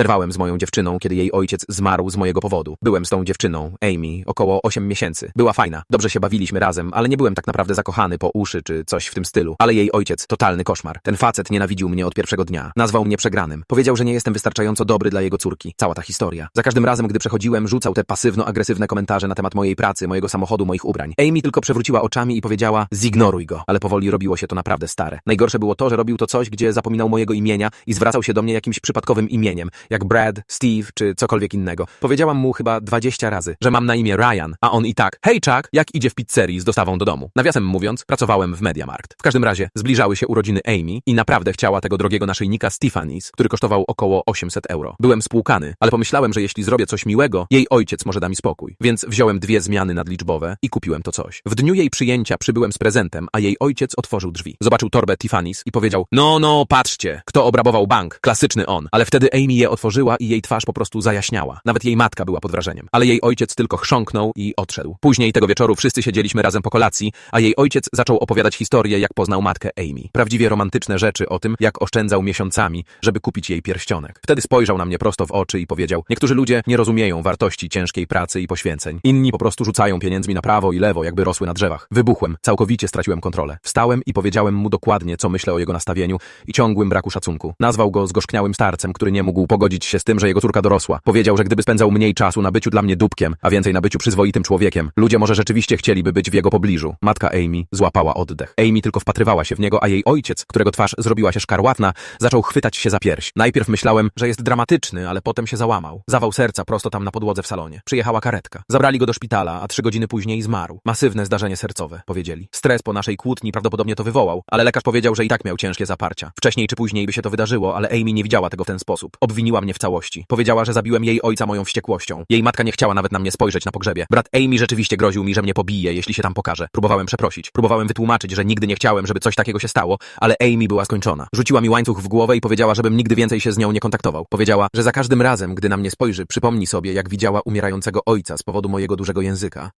Zerwałem z moją dziewczyną, kiedy jej ojciec zmarł z mojego powodu. Byłem z tą dziewczyną, Amy, około 8 miesięcy. Była fajna. Dobrze się bawiliśmy razem, ale nie byłem tak naprawdę zakochany po uszy czy coś w tym stylu. Ale jej ojciec, totalny koszmar. Ten facet nienawidził mnie od pierwszego dnia. Nazwał mnie przegranym. Powiedział, że nie jestem wystarczająco dobry dla jego córki. Cała ta historia. Za każdym razem, gdy przechodziłem, rzucał te pasywno-agresywne komentarze na temat mojej pracy, mojego samochodu, moich ubrań. Amy tylko przewróciła oczami i powiedziała, zignoruj go. Ale powoli robiło się to naprawdę stare. Najgorsze było to, że robił to coś, gdzie zapominał mojego imienia i zwracał się do mnie jakimś przypadkowym imieniem, jak Brad, Steve czy cokolwiek innego. Powiedziałam mu chyba 20 razy, że mam na imię Ryan, a on i tak, hej Chuck, jak idzie w pizzerii z dostawą do domu. Nawiasem mówiąc, pracowałem w Mediamarkt. W każdym razie zbliżały się urodziny Amy i naprawdę chciała tego drogiego naszyjnika Stephanies, który kosztował około 800 euro. Byłem spłukany, ale pomyślałem, że jeśli zrobię coś miłego, jej ojciec może da mi spokój. Więc wziąłem dwie zmiany nadliczbowe i kupiłem to coś. W dniu jej przyjęcia przybyłem z prezentem, a jej ojciec otworzył drzwi. Zobaczył torbę Tiffany's i powiedział, no, no, patrzcie, kto obrabował bank. Klasyczny on. Ale wtedy Amy je otworzyła i jej twarz po prostu zajaśniała. Nawet jej matka była pod wrażeniem. Ale jej ojciec tylko chrząknął i odszedł. Później tego wieczoru wszyscy siedzieliśmy razem po kolacji, a jej ojciec zaczął opowiadać historię, jak poznał matkę Amy. Prawdziwie romantyczne rzeczy o tym, jak oszczędzał miesiącami, żeby kupić jej pierścionek. Wtedy spojrzał na mnie prosto w oczy i powiedział, niektórzy ludzie nie rozumieją wartości ciężkiej pracy i poświęceń. Inni po prostu rzucają pieniędzmi na prawo i lewo, jakby rosły na drzewach. Wybuchłem, całkowicie straciłem kontrolę. Wstałem i powiedziałem mu dokładnie, co myślę o jego nastawieniu i ciągłym braku szacunku. Nazwał go zgorzkniałym starcem, który nie mógł pogodzić się z tym, że jego córka dorosła. Powiedział, że gdyby spędzał mniej czasu na byciu dla mnie dupkiem, a więcej na byciu przyzwoitym człowiekiem, ludzie może rzeczywiście chcieliby być w jego pobliżu. Matka Amy złapała oddech. Amy tylko wpatrywała się w niego, a jej ojciec, którego twarz zrobiła się szkarłatna, zaczął chwytać się za pierś. Najpierw myślałem, że jest dramatyczny, ale potem się załamał. Zawał serca prosto tam na podłodze w salonie. Przyjechała karetka. Zabrali go do szpitala, a trzy godziny później zmarł. Masywne zdarzenie sercowe, powiedzieli. Stres po naszej kłótni prawdopodobnie to wywołał, ale lekarz powiedział, że i tak miał ciężkie zaparcia. Wcześniej czy później by się to wydarzyło, ale Amy nie widziała tego w ten sposób. Obwiniła mnie w całości. Powiedziała, że zabiłem jej ojca moją wściekłością. Jej matka nie chciała nawet na mnie spojrzeć na pogrzebie. Brat Amy rzeczywiście groził mi, że mnie pobije, jeśli się tam pokaże. Próbowałem przeprosić. Próbowałem wytłumaczyć, że nigdy nie chciałem, żeby coś takiego się stało, ale Amy była skończona. Rzuciła mi łańcuch w głowę i powiedziała, żebym nigdy więcej się z nią nie kontaktował. Powiedziała, że za każdym razem, gdy na mnie spojrzy, przypomni sobie, jak widziała umierającego ojca z powodu mojego dużego języka.